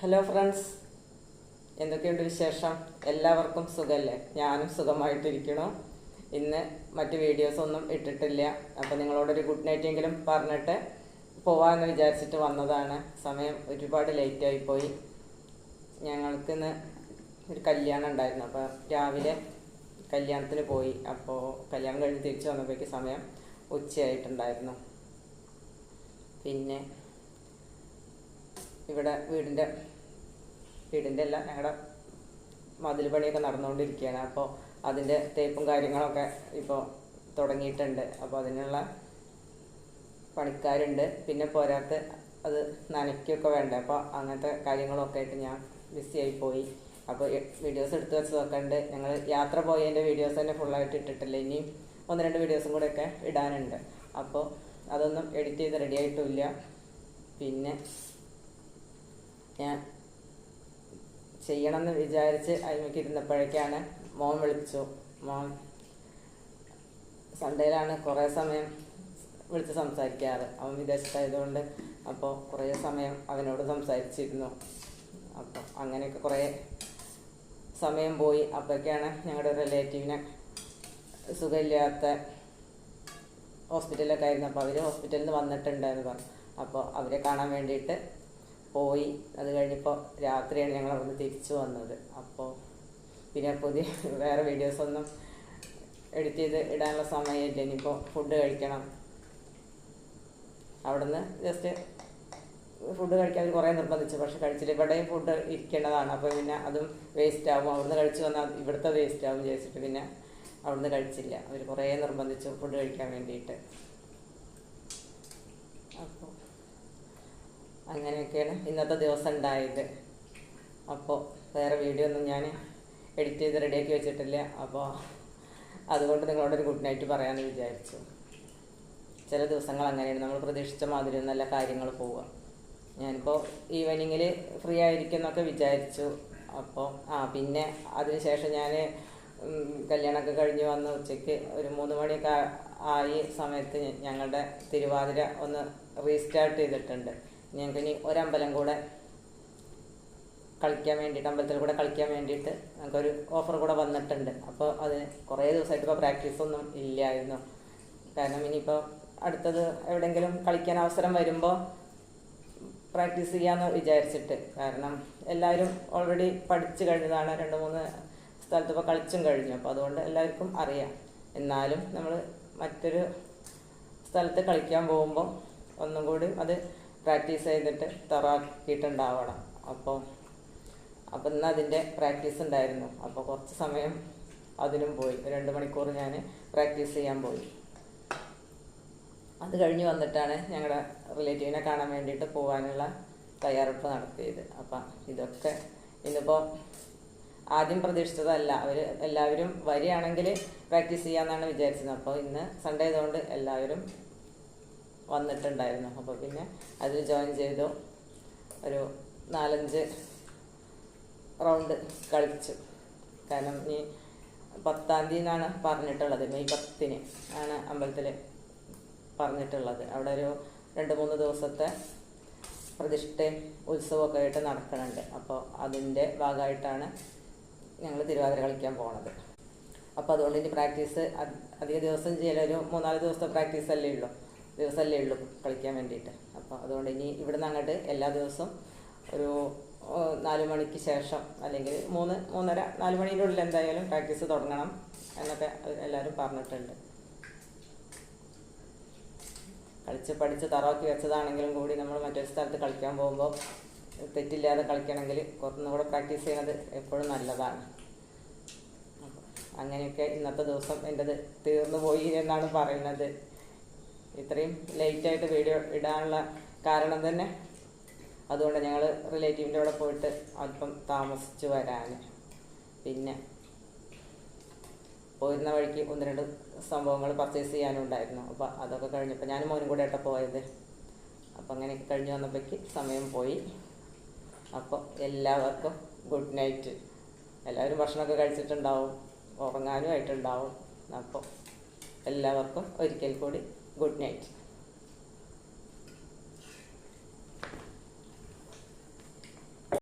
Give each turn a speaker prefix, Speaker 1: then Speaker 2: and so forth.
Speaker 1: Hello friends എന്തൊക്കെയുണ്ട് വിശേഷം? എല്ലാവർക്കും സുഖമല്ലേ ഞാനും സുഖമായിട്ടിരിക്കണം ഇന്ന് മറ്റ് വീഡിയോസ് ഒന്നും ഇട്ടിട്ടില്ല. അപ്പോൾ നിങ്ങളോടൊരു ഗുഡ് നൈറ്റ് എങ്കിലും പറഞ്ഞിട്ട് പോവാമെന്ന് വിചാരിച്ചിട്ട് വന്നതാണ്. സമയം ഒരുപാട് ലേറ്റായി പോയി. ഞങ്ങൾക്ക് ഇന്ന് ഒരു കല്യാണം ഉണ്ടായിരുന്നു. അപ്പോൾ രാവിലെ കല്യാണത്തിന് പോയി. അപ്പോൾ കല്യാണം കഴിഞ്ഞ് തിരിച്ചു വന്നപ്പോഴേക്ക് സമയം ഉച്ചയായിട്ടുണ്ടായിരുന്നു. പിന്നെ ഇവിടെ വീടിന്റെ വീടിന്റെ എല്ലാം ഞങ്ങളുടെ മതിൽ പണിയൊക്കെ നടന്നുകൊണ്ടിരിക്കുകയാണ് അപ്പോൾ അതിന്റെ തേപ്പും കാര്യങ്ങളൊക്കെ ഇപ്പോൾ തുടങ്ങിയിട്ടുണ്ട്. അപ്പോൾ അതിനുള്ള പണിക്കാരുണ്ട്. പിന്നെ പോരാത്ത അത് നനയ്ക്കൊക്കെ വേണ്ടേ? അപ്പോൾ അങ്ങനത്തെ കാര്യങ്ങളൊക്കെ ആയിട്ട് ഞാൻ ബിസി ആയി പോയി. അപ്പോൾ വീഡിയോസ് എടുത്ത് വെച്ചതൊക്കെ ഉണ്ട്. ഞങ്ങൾ യാത്ര പോയതിന്റെ വീഡിയോസ് തന്നെ ഫുള്ളായിട്ട് ഇട്ടിട്ടില്ല. ഇനിയും ഒന്ന് രണ്ട് വീഡിയോസും കൂടെയൊക്കെ ഇടാനുണ്ട്. അപ്പോൾ അതൊന്നും എഡിറ്റ് ചെയ്ത് റെഡി ആയിട്ടുമില്ല പിന്നെ ഞാൻ ചെയ്യണമെന്ന് വിചാരിച്ച് അതിലേക്ക് ഇരുന്നപ്പോഴേക്കാണ് മോൻ വിളിച്ചു. മോൻ സൺഡേയിലാണ് കുറേ സമയം വിളിച്ച് സംസാരിക്കാറ്. അവൻ വിദേശത്തായതുകൊണ്ട് അപ്പോൾ കുറേ സമയം അവനോട് സംസാരിച്ചിരുന്നു. അപ്പോൾ അങ്ങനെയൊക്കെ കുറേ സമയം പോയി. അപ്പോഴൊക്കെയാണ് ഞങ്ങളുടെ റിലേറ്റീവിനെ സുഖമില്ലാത്ത ഹോസ്പിറ്റലിലൊക്കെ ആയിരുന്നു അപ്പോൾ അവർ ഹോസ്പിറ്റലിൽ നിന്ന് വന്നിട്ടുണ്ടെന്ന് പറഞ്ഞു അപ്പോൾ അവരെ കാണാൻ വേണ്ടിയിട്ട് പോയി. അത് കഴിഞ്ഞപ്പോൾ രാത്രിയാണ് ഞങ്ങൾ അവിടുന്ന് തിരിച്ചു വന്നത്. അപ്പോൾ പിന്നെ പുതിയ വേറെ വീഡിയോസൊന്നും എഡിറ്റ് ചെയ്ത് ഇടാനുള്ള സമയമില്ല. ഇനിയിപ്പോൾ ഫുഡ് കഴിക്കണം. അവിടുന്ന് ജസ്റ്റ് ഫുഡ് കഴിക്കാൻ കുറേ നിർബന്ധിച്ചു. പക്ഷെ കഴിച്ചില്ല. ഇവിടെയും ഫുഡ് ഇരിക്കേണ്ടതാണ്. അപ്പോൾ പിന്നെ അതും വേസ്റ്റ് ആവും. അവിടുന്ന് കഴിച്ചു വന്നാൽ ഇവിടുത്തെ വേസ്റ്റ് ആവും വിചാരിച്ചിട്ട് പിന്നെ അവിടുന്ന് കഴിച്ചില്ല. അവർ കുറേ നിർബന്ധിച്ചു ഫുഡ് കഴിക്കാൻ വേണ്ടിയിട്ട്. അപ്പോൾ അങ്ങനെയൊക്കെയാണ് ഇന്നത്തെ ദിവസം ഉണ്ടായത്. അപ്പോൾ വേറെ വീഡിയോ ഒന്നും ഞാൻ എഡിറ്റ് ചെയ്ത് റെഡിയാക്കി വെച്ചിട്ടില്ല. അപ്പോൾ അതുകൊണ്ട് നിങ്ങളോടൊരു ഗുഡ് നൈറ്റ് പറയാമെന്ന് വിചാരിച്ചു. ചില ദിവസങ്ങൾ അങ്ങനെയാണ്. നമ്മൾ പ്രതീക്ഷിച്ച മാതിരി നല്ല കാര്യങ്ങൾ പോവുക. ഞാനിപ്പോൾ ഈവനിങ്ങിൽ ഫ്രീ ആയിരിക്കും എന്നൊക്കെ വിചാരിച്ചു. അപ്പോൾ ആ പിന്നെ അതിനുശേഷം ഞാൻ കല്യാണമൊക്കെ കഴിഞ്ഞ് വന്ന് ഉച്ചയ്ക്ക് ഒരു മൂന്ന് മണിയൊക്കെ ആയി സമയത്ത് ഞങ്ങളുടെ തിരുവാതിര ഒന്ന് റീസ്റ്റാർട്ട് ചെയ്തിട്ടുണ്ട്. ഞങ്ങൾക്ക് ഇനി ഒരമ്പലം കൂടെ കളിക്കാൻ വേണ്ടിയിട്ട് അമ്പലത്തിൽ കൂടെ കളിക്കാൻ വേണ്ടിയിട്ട് ഞങ്ങൾക്കൊരു ഓഫർ കൂടെ വന്നിട്ടുണ്ട്. അപ്പോൾ അതിന് കുറേ ദിവസമായിട്ട് ഇപ്പോൾ പ്രാക്ടീസൊന്നും ഇല്ലായിരുന്നു. കാരണം ഇനിയിപ്പോൾ അടുത്തത് എവിടെയെങ്കിലും കളിക്കാൻ അവസരം വരുമ്പോൾ പ്രാക്ടീസ് ചെയ്യാമെന്ന് വിചാരിച്ചിട്ട്. കാരണം എല്ലാവരും ഓൾറെഡി പഠിച്ചു കഴിഞ്ഞതാണ്. രണ്ട് മൂന്ന് സ്ഥലത്ത് ഇപ്പോൾ കളിച്ചും കഴിഞ്ഞു. അപ്പോൾ അതുകൊണ്ട് എല്ലാവർക്കും അറിയാം. എന്നാലും നമ്മൾ മറ്റൊരു സ്ഥലത്ത് കളിക്കാൻ പോകുമ്പോൾ ഒന്നും കൂടി അത് പ്രാക്ടീസ് ചെയ്തിട്ട് തറാക്കിയിട്ടുണ്ടാവണം അപ്പോൾ അപ്പം ഇന്ന് അതിന്റെ പ്രാക്ടീസ് ഉണ്ടായിരുന്നു. അപ്പോൾ കുറച്ച് സമയം അതിനും പോയി. രണ്ട് മണിക്കൂർ ഞാൻ പ്രാക്ടീസ് ചെയ്യാൻ പോയി. അത് കഴിഞ്ഞ് വന്നിട്ടാണ് ഞങ്ങളുടെ റിലേറ്റീവിനെ കാണാൻ വേണ്ടിയിട്ട് പോകാനുള്ള തയ്യാറെടുപ്പ് നടത്തിയത്. അപ്പം ഇതൊക്കെ ഇന്നിപ്പോൾ ആദ്യം പ്രതീക്ഷിച്ചതല്ല. അവർ എല്ലാവരും വരികയാണെങ്കിൽ പ്രാക്ടീസ് ചെയ്യാമെന്നാണ് വിചാരിച്ചത്. അപ്പോൾ ഇന്ന് സൺഡേ ആയതുകൊണ്ട് എല്ലാവരും വന്നിട്ടുണ്ടായിരുന്നു. അപ്പോൾ പിന്നെ അതിൽ ജോയിൻ ചെയ്തു. ഒരു നാലഞ്ച് റൗണ്ട് കളിച്ചു. കാരണം ഈ പത്താം തീയതി എന്നാണ് പറഞ്ഞിട്ടുള്ളത്. മെയ് പത്തിന് ആണ് അമ്പലത്തിൽ പറഞ്ഞിട്ടുള്ളത്. അവിടെ ഒരു രണ്ട് മൂന്ന് ദിവസത്തെ പ്രതിഷ്ഠയും ഉത്സവമൊക്കെ ആയിട്ട് നടക്കുന്നുണ്ട് അപ്പോൾ അതിന്റെ ഭാഗമായിട്ടാണ് ഞങ്ങൾ തിരുവാതിര കളിക്കാൻ പോണത്. അപ്പോൾ അതുകൊണ്ട് ഇനി പ്രാക്ടീസ് അധിക ദിവസം ചെയ്യലൊരു മൂന്നാൽ ദിവസത്തെ പ്രാക്ടീസ് അല്ലേ ഉള്ളൂ. ദിവസമല്ലേ ഉള്ളൂ കളിക്കാൻ വേണ്ടിയിട്ട്. അപ്പോൾ അതുകൊണ്ട് ഇനി ഇവിടുന്ന് അങ്ങോട്ട് എല്ലാ ദിവസവും ഒരു നാല് മണിക്ക് ശേഷം അല്ലെങ്കിൽ മൂന്ന് മൂന്നര നാല് മണിയുടെ ഉള്ളിൽ എന്തായാലും പ്രാക്ടീസ് തുടങ്ങണം എന്നൊക്കെ എല്ലാവരും പറഞ്ഞിട്ടുണ്ട്. കളിച്ച് പഠിച്ച് തറവാക്കി വെച്ചതാണെങ്കിലും കൂടി നമ്മൾ മറ്റൊരു സ്ഥലത്ത് കളിക്കാൻ പോകുമ്പോൾ തെറ്റില്ലാതെ കളിക്കണമെങ്കിൽ കുറച്ചും കൂടെ പ്രാക്ടീസ് ചെയ്യുന്നത് എപ്പോഴും നല്ലതാണ്. അങ്ങനെയൊക്കെ ഇന്നത്തെ ദിവസം എന്റെത് തീർന്നു പോയി എന്നാണ് പറയുന്നത്. ഇത്രയും ലേറ്റായിട്ട് വീഡിയോ ഇടാനുള്ള കാരണം തന്നെ അതുകൊണ്ട് ഞങ്ങൾ റിലേറ്റീവിന്റെ അവിടെ പോയിട്ട് അല്പം താമസിച്ച് വരാൻ പിന്നെ പോയിരുന്ന വഴിക്ക് ഒന്ന് രണ്ട് സംഭവങ്ങൾ പർച്ചേസ് ചെയ്യാനുണ്ടായിരുന്നു. അപ്പോൾ അതൊക്കെ കഴിഞ്ഞപ്പോൾ ഞാനും മോനും കൂടെ ആയിട്ട് പോയത്. അപ്പോൾ അങ്ങനെ കഴിഞ്ഞ് വന്നപ്പോഴേക്ക് സമയം പോയി. അപ്പോൾ എല്ലാവർക്കും ഗുഡ് നൈറ്റ് എല്ലാവരും ഭക്ഷണമൊക്കെ കഴിച്ചിട്ടുണ്ടാവും. ഉറങ്ങാനും ആയിട്ടുണ്ടാവും. അപ്പോൾ എല്ലാവർക്കും ഒരിക്കൽ കൂടി ഗുഡ് നൈറ്റ്